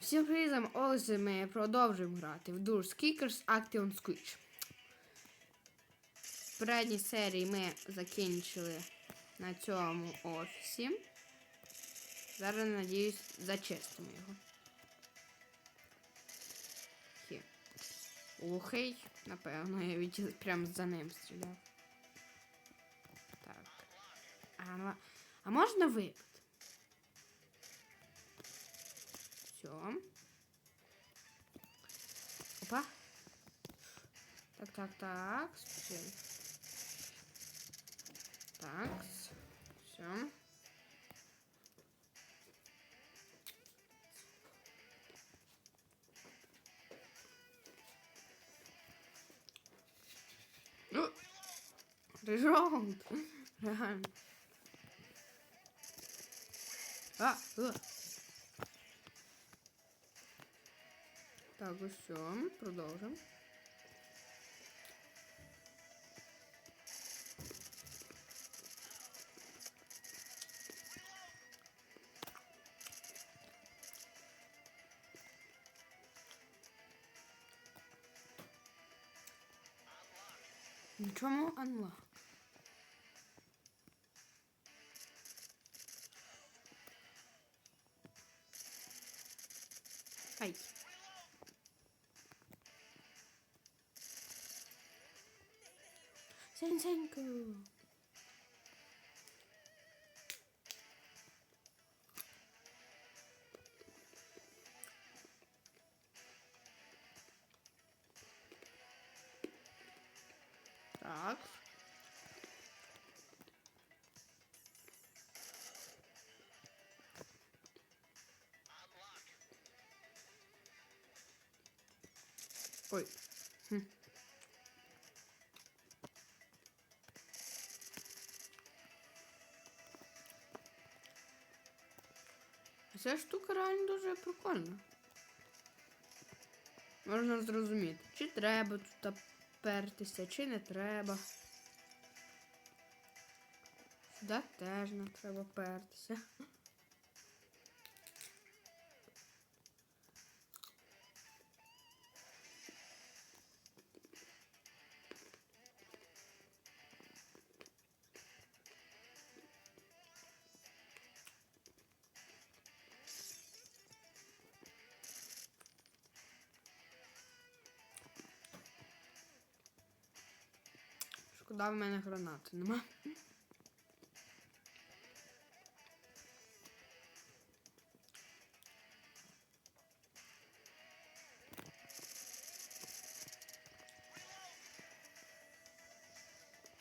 Всім привіт, ось ми продовжуємо грати в Doors Kickers Action Squitch. В передній серії ми закінчили на цьому офісі. Зараз, надіюсь, зачистимо його. Хі. Ухий, напевно, я від... прямо за ним стріляв. Так. А, а можна випити? Все. Опа. Так, так, так. Так. Все. Ну, Режонт. Реально. А, а. Так, ось все, продовжимо. Нічому анла. Ай. Сенсенько. Так. Ця штука реально дуже прикольна. Можна зрозуміти, чи треба тут пертися, чи не треба. Сюди теж не треба пертися. Шкода в мене гранати нема.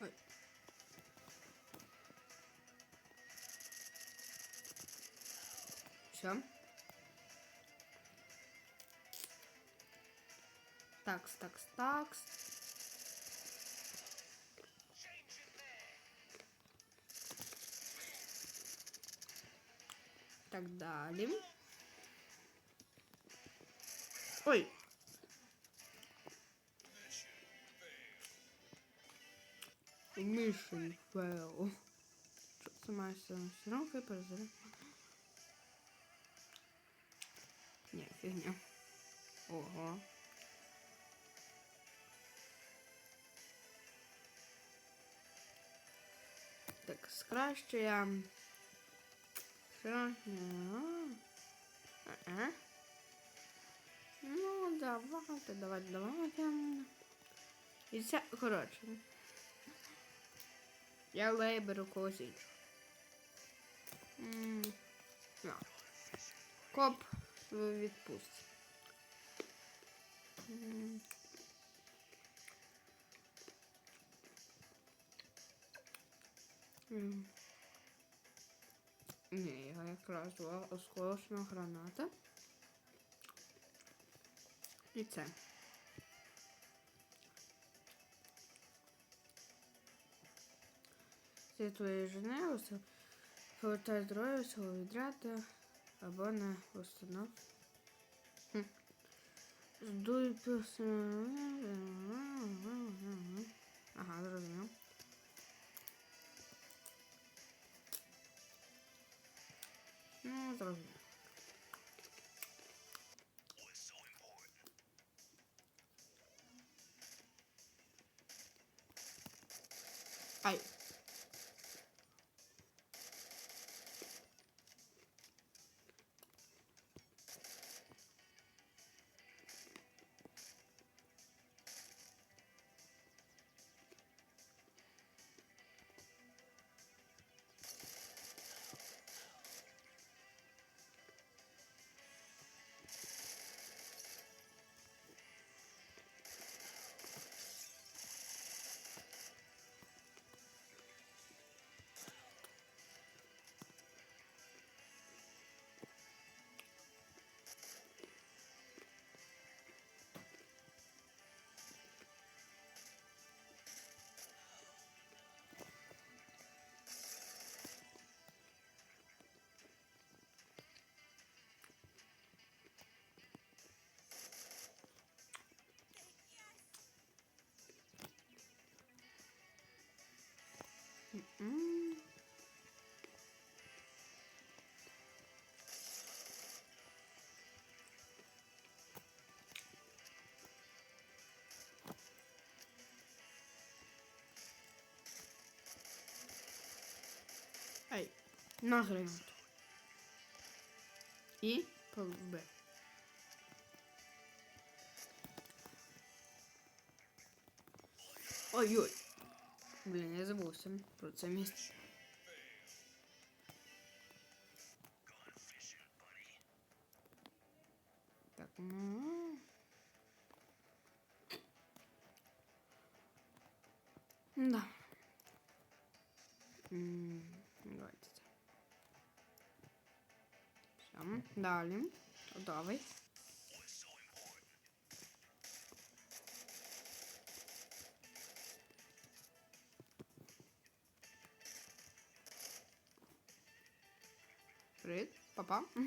Ой. Такс, такс, такс. Так далі. Ой. Mission fail. Що це має сенс? Ромки перезаряд. Ні, фігня. Ого. Так, скращуємо. Що? Ага. Ну, давайте, давайте, давайте. І це, коротше. Я лейберу когось іншого. М. Коп в відпустці. М. Ні, я якраз була осколочна граната. І це. Це твоє жени, усе повертай здоров'я свого відряду або не установ. Хм. Здуй просто. Ага, зрозумів. sounds I Ай. На гранату. І ПВБ. Ой-ой. Блін, я забувся про це місце. Так, ну. Да. М, Давайте це. Все, далі. Готовий. നോക്കപ്പം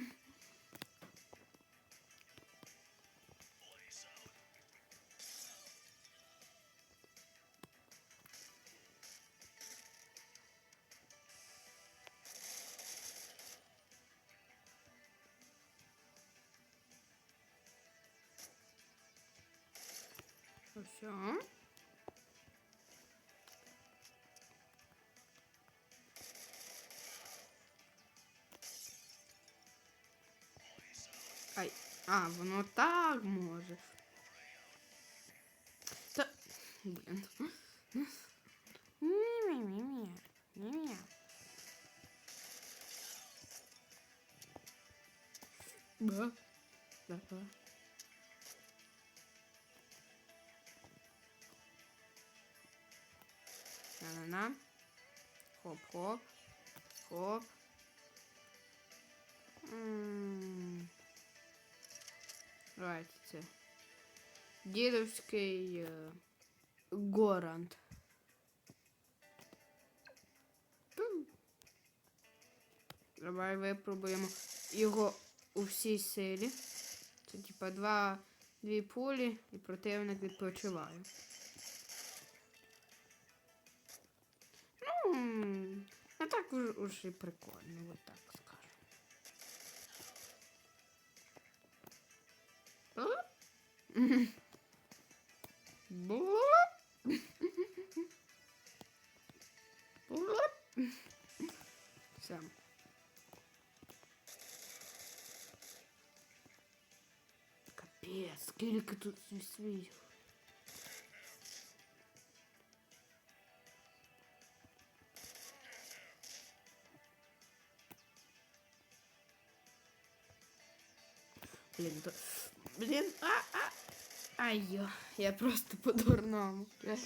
Ай. А, воно так може. Та... Блін. Ні-ні-ні-ні. Ні-ні. Ба. Да-да. На-на-на. Хоп-хоп. Хоп. М. Давайте це. Дідовський е. Давай випробуємо його у всій силі. Це типа два, дві пулі і противник відпочиває. Ну, не так уж, уж і прикольно, вот так Все. Капець, скільки тут свій. Блін, то... Блін, а, а. Ай, йо, я просто по-дурному. Я,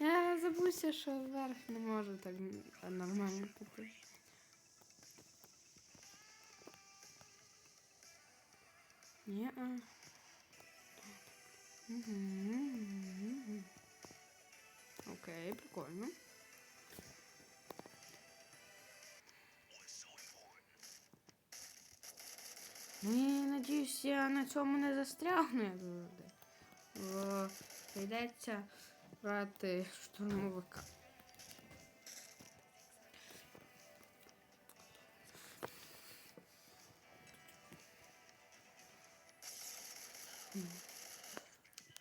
я забувся, що вверх не можу так н- нормально піти. Ні-а. Мгм. Окей, прикольно. Ну, і надіюсь, я на цьому не застрягну, як завжди. прийдеться брати штурмовика.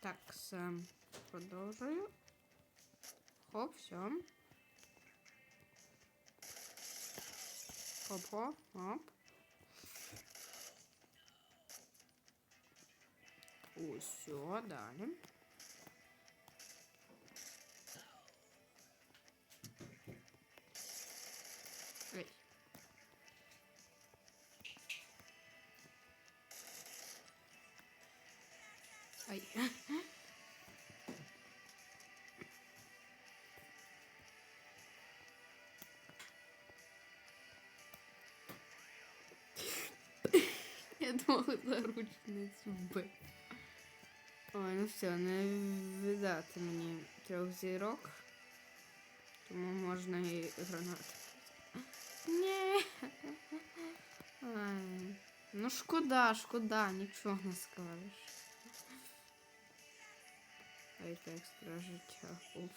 Так, сам продовжую. Хоп, все. Хоп, хоп, хоп. Ось, все, далі. Ой. Ай. Я думала заручницю вбив. Ой, ну все, не видати мені трьох зірок. Тому можна і гранати. Ні. Ай. Ну шкода, шкода, нічого не скажеш. Ай, екстра життя. Оп.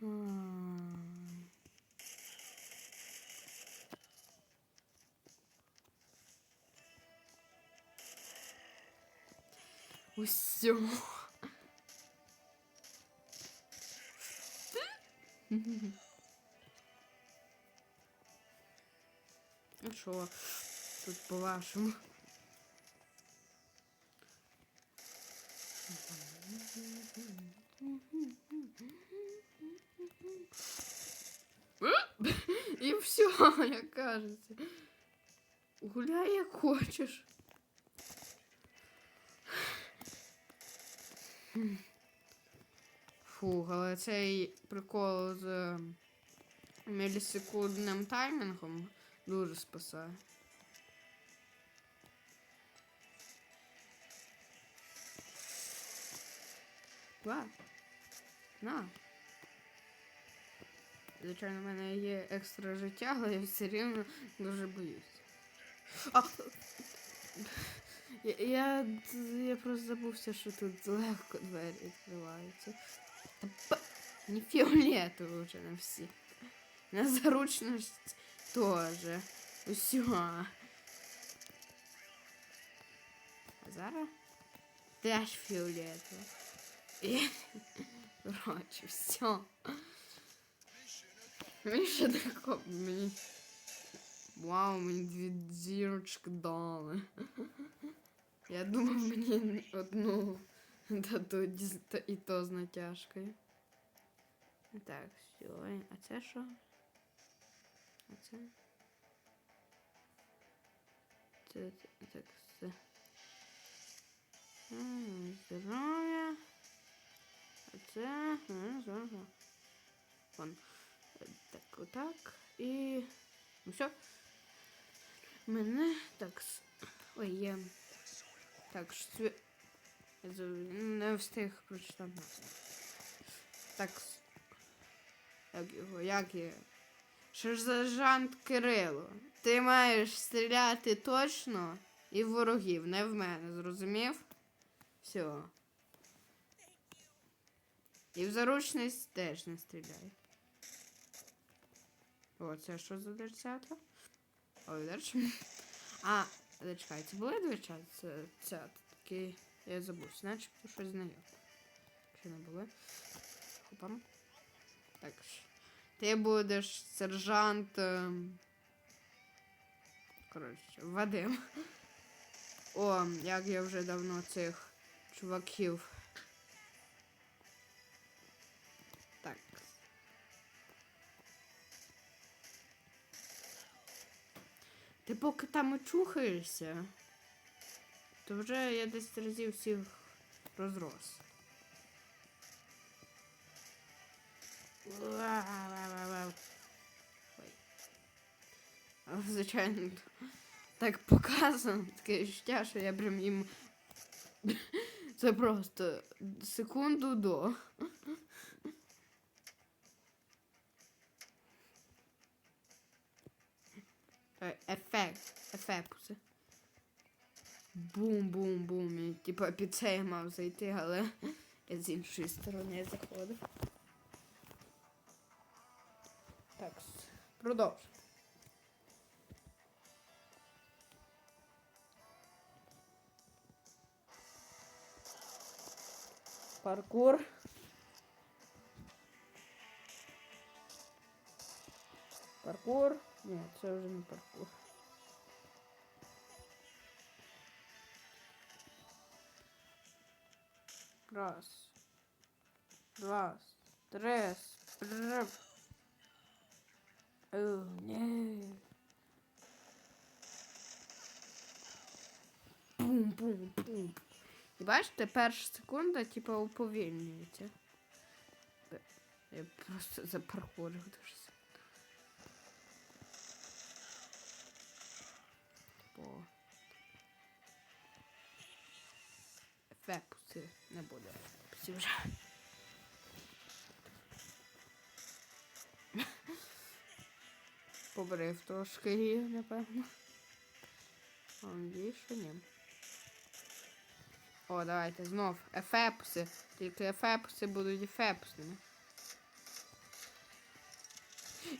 Ай. Усьо. Ну що, тут по-вашому? І все, як кажеться. Гуляй як хочеш. Фух, але цей прикол з мілісекундним таймінгом дуже спасає. Ва. На. Звичайно, в мене є екстра життя, але я все рівно дуже боюсь. А! Я, я, я просто забувся, що тут легко двері відкриваються. Та ба- Не фіолетово вже на всі. На заручність теж. Усьо. А зараз теж фіолетово. І... Коротше, все. Мені ще тако, мені... Вау, мені дві зірочки дали. Я думав, мені одну дадуть і то з натяжкою. Так, все. А це що? А це? Це, так. М, Здоров'я. А це. Вон. Так, отак. І. Ну все. Мене так. Ой, є. Так, що не встиг прочитати. Так. Як його, як є? Сержант Кирило. Ти маєш стріляти точно і в ворогів, не в мене, зрозумів? Все. І в заручність теж не стріляй. О, це що за дверцята? Ой, дальше. А, зачекай, це були дверцята? Це, це такі. Я забув, начебто щось знайоме. Чи не були? Хопам. Так. Ти будеш сержант. ем, Коротше, Вадим. О, як я вже давно цих чуваків. Так. Ти поки там очухаєшся, то вже я десь разів всіх розрос. Ой. Звичайно, так показано, таке відчуття, що я прям їм. Це просто секунду до. Ефект. Ефекти. Бум-бум-бум. Типа під це я мав зайти, але я з іншої сторони заходив. Так, продовж. Паркур. Паркур. Ні, це вже не паркур. Раз. Два. Три. О, ні. Пум-пум-пум. І бачите, перша секунда, типа, уповільнюється. Е, Я просто запаркурив дуже Ефекти не буде. ефектів вже. Побрив трошки її, напевно. А більше ні. О, давайте знов. Ефепси. Тільки ефепси будуть ефепсними.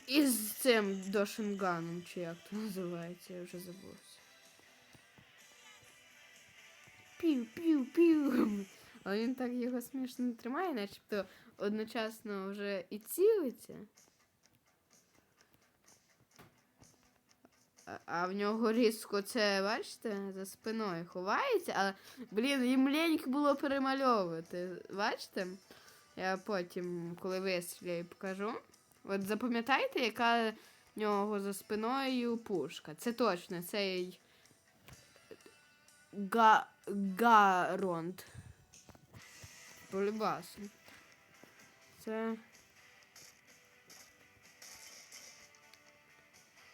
І з цим дошинганом, чи як то називається, я вже забувся. Пів, пів, пів. Але він так його смішно тримає, начебто одночасно вже і цілиться. А- в нього різко це, бачите, за спиною ховається, але, блін, їм ліньки було перемальовувати. Бачите? Я потім, коли вистріляю, покажу. От запам'ятайте, яка в нього за спиною пушка. Це точно цей Га... Гаронд. Полюбасу. Це.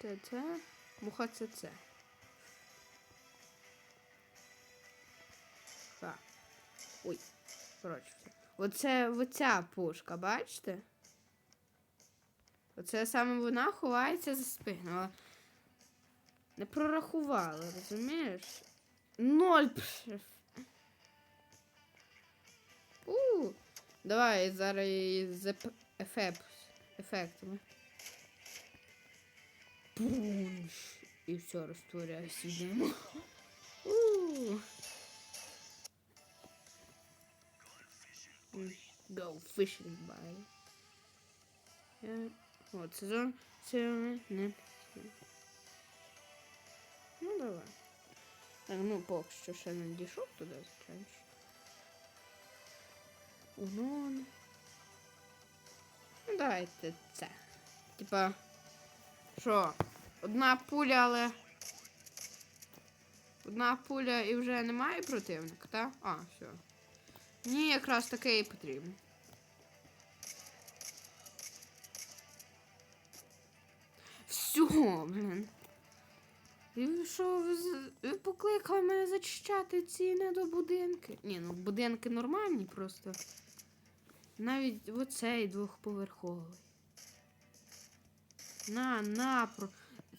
Це це. Муха це це. Так. Ой. Коротше. Оце оця пушка, бачите? Оце саме вона ховається за спину. Не прорахувала, розумієш? Ноль. пшев. У. Давай зараз її з еп- ефект, ефектами. Пунш. І все, розтворяйся йдемо. У. М, Go fishing by. Я... От, сезон. Це не. Ну, давай. Ну поки що ще не дійшов туди, звичайно. ж. Унон. Ну, давайте це. Типа. Що? Одна пуля, але. Одна пуля і вже немає противника, так? А, все. Мені якраз таке і потрібно. Все, блін. І що покликали мене зачищати ці недобудинки? Ні, ну будинки нормальні просто. Навіть оцей двохповерховий. На, на, про.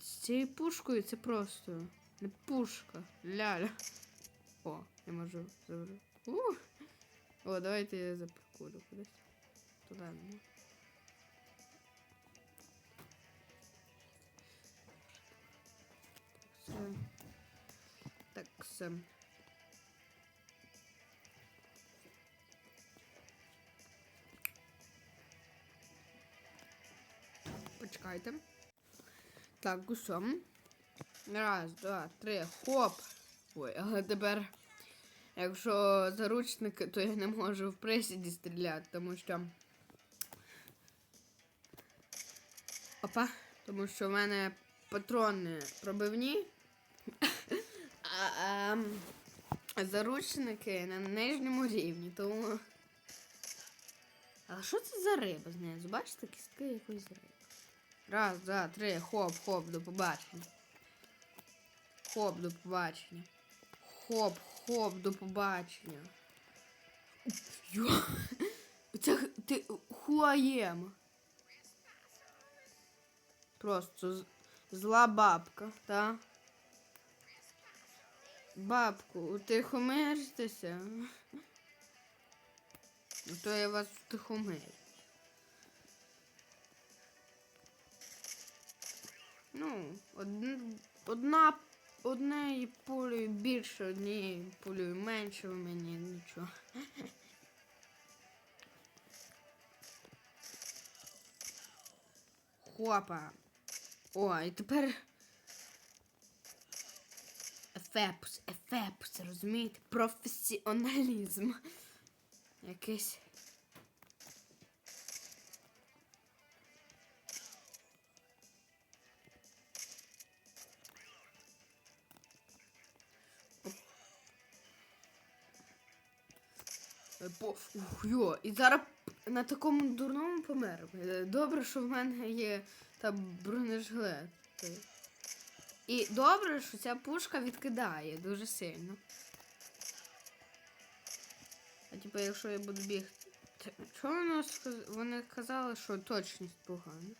З цією пушкою це просто не пушка. Ляля. О, я можу забрати. О, давайте я запаркую кудись. Туди. Так, все. Почекайте. Так, гусом. Раз, два, три, хоп. Ой, але тепер, якщо заручники, то я не можу в присіді стріляти, тому що. Опа, тому що в мене патрони пробивні. А заручники на нижньому рівні, тому. А що це за риба знизу? Бачите, кістки якоїсь риби. Раз, два, три, хоп, хоп, до побачення. Хоп, до побачення. Хоп, хоп, до побачення. Це ти хуаєм. Просто зла бабка, та? Бабку, утихомиртеся. Ну, То я вас втихомирю. Ну, одн- одна однією пулею більше, однією пулею менше в мені нічого. Хопа. О, і тепер. Ефепус, ефепус, розумієте? Професіоналізм. Якийсь. Е, По... Ух, йо, і зараз на такому дурному помер. Е, Добре, що в мене є та бронежилет. І добре, що ця пушка відкидає дуже сильно. А типу, якщо я буду бігти. Чого воно вони казали, що точність погана?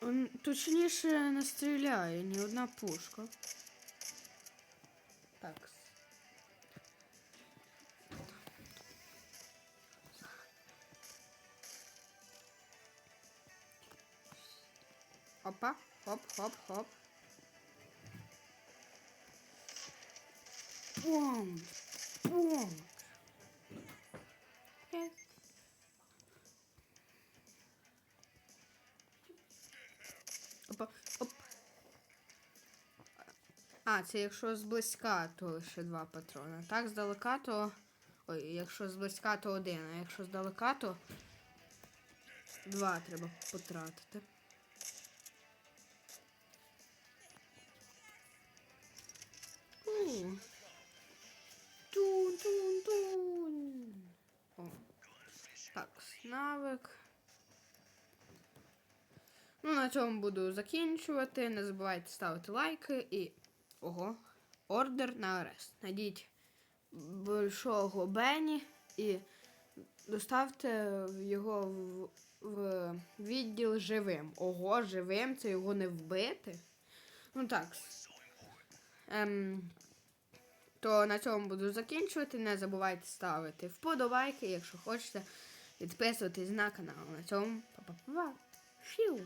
Он точніше не стріляє ні одна пушка. Так. Опа, хоп, хоп, хоп. Бум! Бум! Опа, оп. А, це якщо зблизька, то лише два патрони. Так, здалека, то. Ой, якщо зблизька, то один, а якщо здалека, то два треба потратити. У. Тун-тун-тун. О. Так, навик. Ну, на цьому буду закінчувати. Не забувайте ставити лайки і. Ого. Ордер на арест. Найдіть большого Бенні і доставте його в, в відділ живим. Ого, живим, це його не вбити. Ну так. Ем, то на цьому буду закінчувати. Не забувайте ставити вподобайки, якщо хочете, підписуватись на канал. На цьому па-па-па. Фіу.